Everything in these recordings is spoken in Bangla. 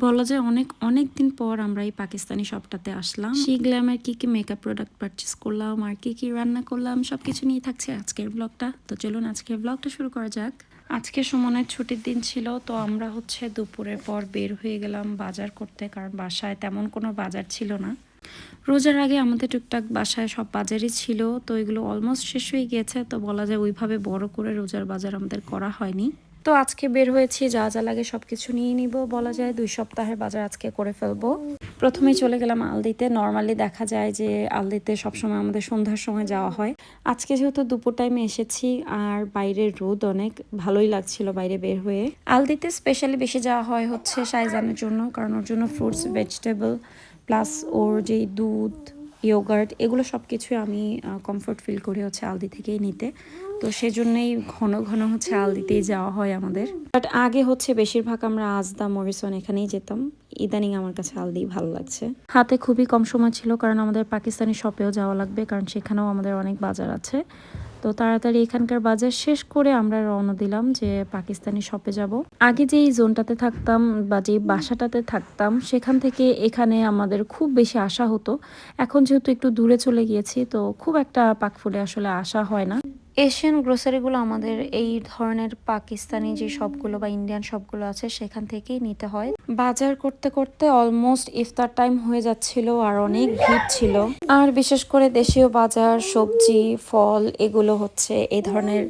বলা যায় অনেক অনেক দিন পর আমরা এই পাকিস্তানি শপটাতে আসলাম। সেই গ্ল্যামের কি কি মেকআপ প্রোডাক্ট পারচেস করলাম, আর কি কি রান্না করলাম সব কিছু নিয়ে থাকছে আজকের ব্লগটা তো চলুন আজকের ব্লগটা শুরু করা যাক। আজকে সুমনের ছুটির দিন ছিল, তো আমরা হচ্ছে দুপুরের পর বের হয়ে গেলাম বাজার করতে, কারণ বাসায় তেমন কোনো বাজার ছিল না। রোজার আগে আমাদের টুকটাক বাসায় সব বাজারই ছিল, তো এগুলো অলমোস্ট শেষ হয়ে গিয়েছে, তো বলা যায় ওইভাবে বড় করে রোজার বাজার আমাদের করা হয়নি। তো আজকে বের হয়েছি, যা যা লাগে সব কিছু নিয়ে নিব। বলা যায় দুই সপ্তাহের বাজার আজকে করে ফেলব। প্রথমেই চলে গেলাম আলদিতে। নর্মালি দেখা যায় যে আলদিতে সবসময় আমাদের সন্ধ্যার সময় যাওয়া হয়। আজকে যেহেতু দুপুর টাইমে এসেছি, আর বাইরের রোদ অনেক, ভালোই লাগছিল বাইরে বের হয়ে। আলদিতে স্পেশালি বেশি যাওয়া হয় হচ্ছে সাইজানের জন্য, কারণ ওর জন্য ফ্রুটস ভেজিটেবল প্লাস ওর যেই দুধ ইয়োগার্ট, এগুলো সব কিছুই আমি কমফোর্ট ফিল করি হচ্ছে আলদি থেকেই নিতে। তো সেজন্যই ঘন ঘন হচ্ছে আলদিতেই যাওয়া হয় আমাদের। বাট আগে হচ্ছে বেশিরভাগ আমরা আজদা, মরিসন এখানেই যেতাম। ইদানিং আমার কাছে আলদি ভালো লাগছে। হাতে খুবই কম সময় ছিল, কারণ আমাদের পাকিস্তানি শপেও যাওয়া লাগবে, কারণ সেখানেও আমাদের অনেক বাজার আছে। তো তাড়াতাড়ি এখানকার বাজার শেষ করে আমরা রওনা দিলাম যে পাকিস্তানি শপে যাব। আগে যে এই জোনটাতে থাকতাম বা যে বাসাটাতে থাকতাম, সেখান থেকে এখানে আমাদের খুব বেশি আসা হতো। এখন যেহেতু একটু দূরে চলে গিয়েছি, তো খুব একটা পাকফুডে আসলে আসা হয় না। এশিয়ান গ্রোসারিগুলো আমাদের এই ধরনের পাকিস্তানি যে সবগুলো বা ইন্ডিয়ান সবগুলো আছে, সেখান থেকেই নিতে হয়। বাজার করতে করতে অলমোস্ট ইফতার টাইম হয়ে যাচ্ছিল আর অনেক ভিড় ছিল। আর বিশেষ করে দেশীয় বাজার, সবজি, ফল এগুলো হচ্ছে এই ধরনের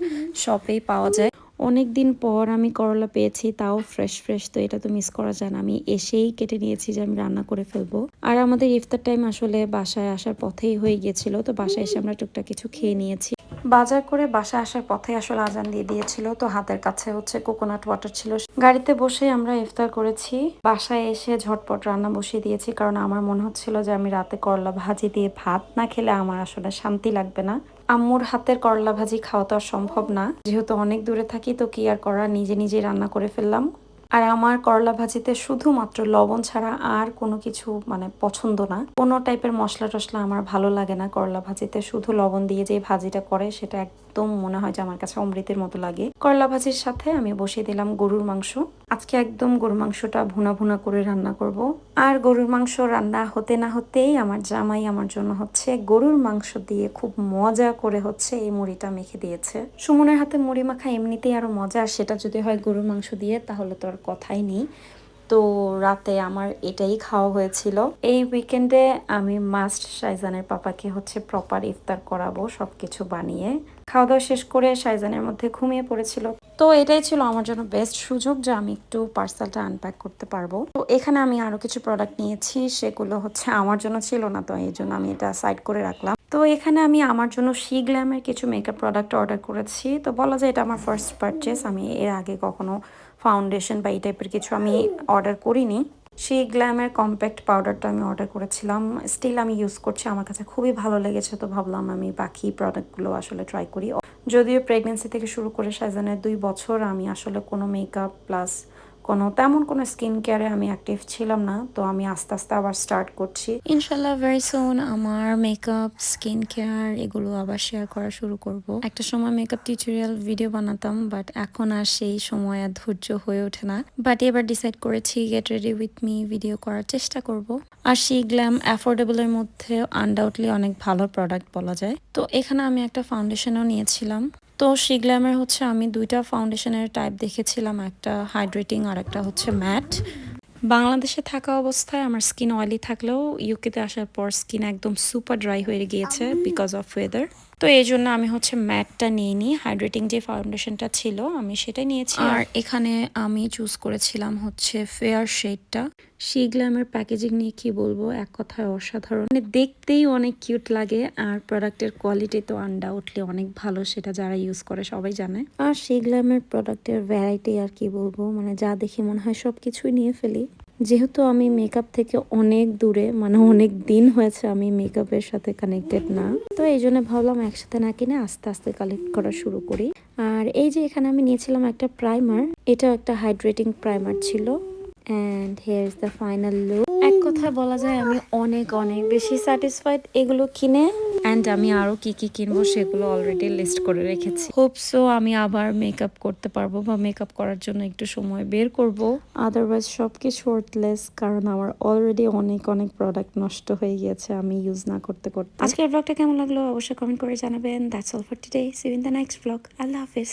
শপেই পাওয়া যায়। অনেক দিন পর আমি করলা পেয়েছি, তাও ফ্রেশ ফ্রেশ তো এটা তো মিস করা যায় না। আমি এসেই কেটে নিয়েছি যে আমি রান্না করে ফেলব। আর আমাদের ইফতার টাইম আসলে বাসায় আসার পথেই হয়ে গিয়েছিল, তো বাসায় এসে আমরা টুকটাক কিছু খেয়ে নিয়েছি। বাজার করে বাসায় আসার পথে আসলে আজান দিয়ে দিয়েছিল। তো হাতের কাছে হচ্ছে কোকোনাট ওয়াটার ছিল। গাড়িতে বসে আমরা ইফতার করেছি। বাসায় এসে ঝটপট রান্না বসিয়ে দিয়েছি কারণ আমার মনে হচ্ছিল যে আমি রাতে করলা ভাজি দিয়ে ভাত না খেলে আমার আসলে শান্তি লাগবে না। আম্মুর হাতের করলা ভাজি খাওয়া তো সম্ভব না। যেহেতু অনেক দূরে থাকি তো কি আর করা নিজে নিজে রান্না করে ফেললাম। আর আমার করলা ভাজিতে শুধুমাত্র লবণ ছাড়া আর কোনো কিছু মানে পছন্দ না। কোনো টাইপের মশলা টশলা আমার ভালো লাগে না করলা ভাজিতে। শুধু লবণ দিয়ে যে ভাজিটা করে, সেটা একদম মনে হয় যে আমার কাছে অমৃতের মতো লাগে। করলা ভাজির সাথে আমি বসিয়ে দিলাম গরুর মাংস। আজকে একদম গরুর মাংসটা ভুনা ভুনা করে রান্না করব। আর গরুর মাংস রান্না হতে না হতেই আমার জামাই আমার জন্য হচ্ছে গরুর মাংস দিয়ে খুব মজা করে হচ্ছে এই মুড়িটা মেখে দিয়েছে। সুমনের হাতে মুড়ি মাখা এমনিতেই আরও মজা, আর সেটা যদি হয় গরুর মাংস দিয়ে তাহলে তো আর কথাই নেই। তো রাতে আমার এটাই খাওয়া হয়েছিল। এই উইকেন্ডে আমি মাস্ট শাইজানের পাপাকে হচ্ছে প্রপার ইফতার করাবো সব কিছু বানিয়ে। খাওয়া দাওয়া শেষ করে শাইজানের মধ্যে ঘুমিয়ে পড়েছিল। তো এটাই ছিল আমার জন্য বেস্ট সুযোগ যে আমি একটু পার্সেলটা আনপ্যাক করতে পারব। তো এখানে আমি আরও কিছু প্রোডাক্ট নিয়েছি, সেগুলো হচ্ছে আমার জন্য ছিল না, তো এই জন্য আমি এটা সাইড করে রাখলাম। তো এখানে আমি আমার জন্য শি গ্ল্যামের কিছু মেকআপ প্রোডাক্ট অর্ডার করেছি। তো বলা যায় এটা আমার ফার্স্ট পারচেস আমি এর আগে কখনো ফাউন্ডেশন বা এই টাইপের কিছু আমি অর্ডার করিনি। সেই গ্ল্যামের কম্প্যাক্ট পাউডারটা আমি অর্ডার করেছিলাম। স্টিল আমি ইউজ করছি, আমার কাছে খুবই ভালো লেগেছে তো ভাবলাম আমি বাকি প্রোডাক্টগুলো আসলে ট্রাই করি। যদিও প্রেগনেন্সি থেকে শুরু করে সাজানের দুই বছর আমি আসলে কোনো মেকআপ প্লাস কোনো, তেমন কোনো স্কিন কেয়ারে আমি অ্যাক্টিভ ছিলাম না, তো আমি আস্তে আস্তে আবার স্টার্ট করছি। ইনশাল্লাহ ভেরি সুন আমার মেকআপ স্কিন কেয়ার এগুলো আবার শেয়ার করা শুরু করব। একটা সময় মেকআপ টিউটোরিয়াল ভিডিও বানাতাম বাট এখন আর সেই সময় আর ধৈর্য হয়ে ওঠে না। বাট এবার ডিসাইড করেছি get ready with me video করার চেষ্টা করব। আর সেই গ্ল্যাম অ্যাফোর্ডেবলের মধ্যে আনডাউটলি অনেক ভালো প্রোডাক্ট বলা যায়। তো এখানে আমি একটা ফাউন্ডেশনও নিয়েছিলাম। তো শিগ্ল্যামের হচ্ছে আমি দুইটা ফাউন্ডেশনের টাইপ দেখেছিলাম একটা হাইড্রেটিং আর একটা হচ্ছে ম্যাট বাংলাদেশে থাকা অবস্থায় আমার স্কিন অয়েলি থাকলেও ইউকেতে আসার পর স্কিন একদম সুপার ড্রাই হয়ে গিয়েছে বিকজ অফ ওয়েদার তো এই জন্য আমি হচ্ছে ম্যাটটা নিয়ে নিই হাইড্রেটিং যে ফাউন্ডেশনটা ছিল আমি সেটাই নিয়েছি। আর এখানে আমি চুজ করেছিলাম হচ্ছে ফেয়ার শেডটা শিগ্ল্যামের প্যাকেজিং নিয়ে কি বলব এক কথায় অসাধারণ। মানে দেখতেই অনেক কিউট লাগে আর প্রোডাক্টের কোয়ালিটি তো আনডাউটলি অনেক ভালো সেটা যারা ইউজ করে সবাই জানে। আর শিগ্ল্যামের প্রোডাক্টের ভ্যারাইটি আর কি বলব মানে যা দেখি মনে হয় সব কিছুই নিয়ে ফেলি। যেহেতু আমি মেকআপ থেকে অনেক দূরে মানে অনেক দিন হয়েছে আমি মেকআপের সাথে কানেক্টেড না, তো এই জন্য ভাবলাম একসাথে না কিনে আস্তে আস্তে কালেক্ট করা শুরু করি। আর এই যে এখানে আমি নিয়েছিলাম একটা প্রাইমার এটাও একটা হাইড্রেটিং প্রাইমার ছিল। And here is the final look এক কথায় বলা যায় আমি অনেক অনেক বেশি স্যাটিসফাইড এগুলো কিনে। অ্যান্ড আমি আরও কি কি কিনবো সেগুলো অলরেডি লিস্ট করে রেখেছি। হোপ সো আমি আবার মেকআপ করতে পারব বা মেকআপ করার জন্য একটু সময় বের করব। আদারওয়াইজ সব কিছু ওয়ার্থলেস কারণ আমার অলরেডি অনেক অনেক প্রোডাক্ট নষ্ট হয়ে গিয়েছে আমি ইউজ না করতে করতে। আজকের ব্লগটা কেমন লাগল? অবশ্যই কমেন্ট করে জানাবেন। That's all for today see in the next blog Allah Hafiz.